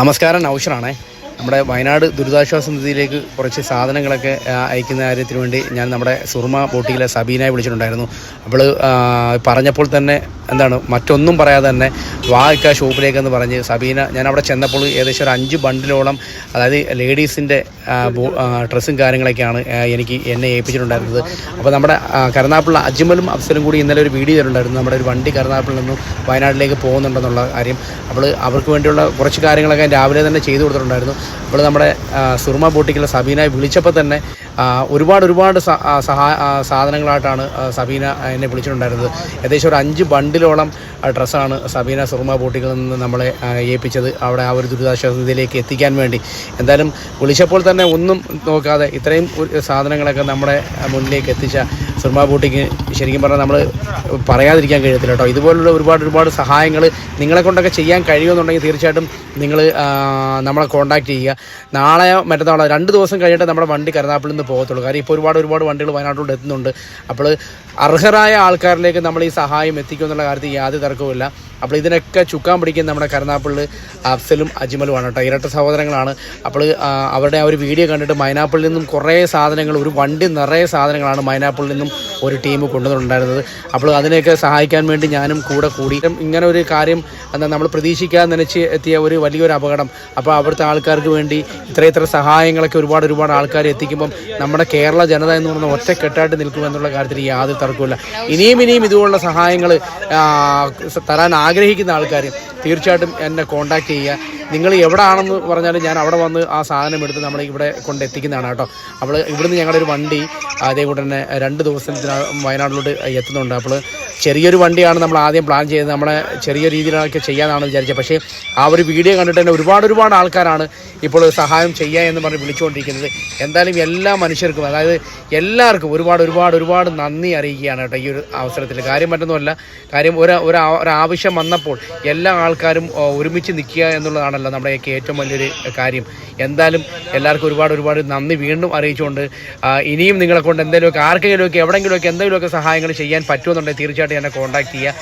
നമസ്കാരം നൗഷറാണേ. നമ്മുടെ വയനാട് ദുരിതാശ്വാസ നിധിയിലേക്ക് കുറച്ച് സാധനങ്ങളൊക്കെ അയക്കുന്ന കാര്യത്തിന് വേണ്ടി ഞാൻ നമ്മുടെ സുർമ ബോട്ടിയിലെ സബീനയെ വിളിച്ചിട്ടുണ്ടായിരുന്നു. അപ്പോൾ പറഞ്ഞപ്പോൾ തന്നെ എന്താണ് മറ്റൊന്നും പറയാതെ തന്നെ വായിക്ക ഷോപ്പിലേക്കെന്ന് പറഞ്ഞ് സബീന ഞാൻ അവിടെ ചെന്നപ്പോൾ ഏകദേശം ഒരു അഞ്ച് ബണ്ടിലോളം അതായത് ലേഡീസിന്റെ ഡ്രസ്സും കാര്യങ്ങളൊക്കെയാണ് എനിക്ക് എന്നെ ഏൽപ്പിച്ചിട്ടുണ്ടായിരുന്നത്. അപ്പോൾ നമ്മുടെ കരുനാപ്പിള്ള അജ്മലും അഫ്സലും കൂടി ഇന്നലെ ഒരു വീഡിയോ തരുന്നുണ്ടായിരുന്നു നമ്മുടെ ഒരു വണ്ടി കരുനാഗപ്പള്ളിൽ നിന്നും വയനാട്ടിലേക്ക് പോകുന്നുണ്ടെന്നുള്ള കാര്യം. അപ്പോൾ അവർക്ക് വേണ്ടിയുള്ള കുറച്ച് കാര്യങ്ങളൊക്കെ രാവിലെ തന്നെ ചെയ്തു കൊടുത്തിട്ടുണ്ടായിരുന്നു. അപ്പോൾ നമ്മുടെ സുർമ ബോട്ടിക്കുള്ള സബീനയെ വിളിച്ചപ്പോൾ തന്നെ ഒരുപാട് ഒരുപാട് സഹാ സാധനങ്ങളായിട്ടാണ് സബീന എന്നെ വിളിച്ചിട്ടുണ്ടായിരുന്നത്. ഏകദേശം ഒരു അഞ്ച് ബണ്ടിലോളം ഡ്രസ്സാണ് സബീന സുർമ ബോട്ടിക്കിൽ നിന്ന് നമ്മളെ ഏൽപ്പിച്ചത്. അവിടെ ആ ഒരു ദുരിതാശ്വാസ നിധിയിലേക്ക് എത്തിക്കാൻ വേണ്ടി. എന്തായാലും വിളിച്ചപ്പോൾ തന്നെ ഒന്നും നോക്കാതെ ഇത്രയും സാധനങ്ങളൊക്കെ നമ്മുടെ മുന്നിലേക്ക് എത്തിച്ച സുർമ ബോട്ടിക്ക് ശരിക്കും പറഞ്ഞാൽ നമ്മൾ പറയാതിരിക്കാൻ കഴിയത്തില്ല കേട്ടോ. ഇതുപോലുള്ള ഒരുപാട് ഒരുപാട് സഹായങ്ങൾ നിങ്ങളെ കൊണ്ടൊക്കെ ചെയ്യാൻ കഴിയുമെന്നുണ്ടെങ്കിൽ തീർച്ചയായിട്ടും നിങ്ങൾ നമ്മളെ കോൺടാക്റ്റ് ചെയ്യുക. നാളെ മറ്റന്നാളോ രണ്ട് ദിവസം കഴിഞ്ഞിട്ട് നമ്മുടെ വണ്ടി കരുനാപ്പിളിൽ നിന്ന് പോകത്തുള്ളൂ. കാര്യം ഇപ്പോൾ ഒരുപാട് ഒരുപാട് വണ്ടികൾ വയനാട്ടിലോട്ട് എത്തുന്നുണ്ട്. അപ്പോൾ അർഹരായ ആൾക്കാരിലേക്ക് നമ്മൾ ഈ സഹായം എത്തിക്കും എന്നുള്ള കാര്യത്തിൽ യാതൊരു തർക്കവുമില്ല അപ്പോൾ ഇതിനൊക്കെ ചുക്കാൻ പിടിക്കുന്ന നമ്മുടെ കരുനാപ്പള്ളി അഫ്സലും അജ്മലുമാണ് കേട്ടോ. ഇരട്ട സഹോദരങ്ങളാണ്. അപ്പോൾ അവരുടെ ആ ഒരു വീഡിയോ കണ്ടിട്ട് മൈനാപ്പിളിൽ നിന്നും കുറേ സാധനങ്ങൾ ഒരു വണ്ടി നിറയെ സാധനങ്ങളാണ് മൈനാപ്പിളിൽ നിന്നും ഒരു ടീം കൊണ്ടുവന്നിട്ടുണ്ടായിരുന്നത്. അപ്പോൾ അതിനെയൊക്കെ സഹായിക്കാൻ വേണ്ടി ഞാനും കൂടെ കൂടി. ഇങ്ങനെ ഒരു കാര്യം എന്താ നമ്മൾ പ്രതീക്ഷിക്കാതെ നനച്ച് എത്തിയ ഒരു വലിയൊരു അപകടം. അപ്പോൾ അവിടുത്തെ ആൾക്കാർക്ക് വേണ്ടി ഇത്ര ഇത്ര സഹായങ്ങളൊക്കെ ഒരുപാട് ഒരുപാട് ആൾക്കാർ എത്തിക്കുമ്പം നമ്മുടെ കേരള ജനത എന്ന് പറഞ്ഞ ഒറ്റക്കെട്ടായിട്ട് നിൽക്കുമെന്നുള്ള കാര്യത്തിൽ യാതൊരു തർക്കമില്ല ഇനിയും ഇനിയും ഇതുപോലുള്ള സഹായങ്ങൾ തരാൻ ആഗ്രഹിക്കുന്ന ആൾക്കാർ തീർച്ചയായിട്ടും എന്നെ കോൺടാക്ട് ചെയ്യുക. നിങ്ങൾ എവിടെ ആണെന്ന് പറഞ്ഞാലും ഞാൻ അവിടെ വന്ന് ആ സാധനം എടുത്ത് നമ്മൾ ഇവിടെ കൊണ്ട് എത്തിക്കുന്നതാണ് കേട്ടോ. അപ്പോൾ ഇവിടുന്ന് ഞങ്ങളുടെ ഒരു വണ്ടി അതേകൂടെ തന്നെ രണ്ട് ദിവസത്തിന് വയനാട്ടിലോട്ട് എത്തുന്നുണ്ട്. അപ്പോൾ ചെറിയൊരു വണ്ടിയാണ് നമ്മൾ ആദ്യം പ്ലാൻ ചെയ്തത്. നമ്മളെ ചെറിയ രീതിയിലൊക്കെ ചെയ്യാനാണ് വിചാരിച്ചത്. പക്ഷേ ആ ഒരു വീഡിയോ കണ്ടിട്ട് തന്നെ ഒരുപാട് ഒരുപാട് ആൾക്കാരാണ് ഇപ്പോൾ സഹായം ചെയ്യുക എന്ന് പറഞ്ഞ് വിളിച്ചുകൊണ്ടിരിക്കുന്നത്. എന്തായാലും എല്ലാ മനുഷ്യർക്കും അതായത് എല്ലാവർക്കും ഒരുപാട് ഒരുപാട് ഒരുപാട് നന്ദി അറിയിക്കുകയാണ് കേട്ടോ ഈ ഒരു അവസരത്തിൽ. കാര്യം മറ്റൊന്നുമല്ല കാര്യം ഒരു ഒരു ആവശ്യം വന്നപ്പോൾ എല്ലാ ആൾക്കാരും ഒരുമിച്ച് നിൽക്കുക എന്നുള്ളതാണല്ലോ നമ്മുടെയൊക്കെ ഏറ്റവും വലിയൊരു കാര്യം. എന്തായാലും എല്ലാവർക്കും ഒരുപാട് ഒരുപാട് നന്ദി വീണ്ടും അറിയിച്ചുകൊണ്ട് ഇനിയും നിങ്ങളെ കൊണ്ട് എന്തെങ്കിലുമൊക്കെ ആർക്കെങ്കിലുമൊക്കെ എവിടെയെങ്കിലുമൊക്കെ എന്തെങ്കിലുമൊക്കെ സഹായങ്ങൾ ചെയ്യാൻ പറ്റുമെന്നുണ്ടെങ്കിൽ തീർച്ചയായിട്ടും എന്നെ കോൺടാക്ട് ചെയ്യുക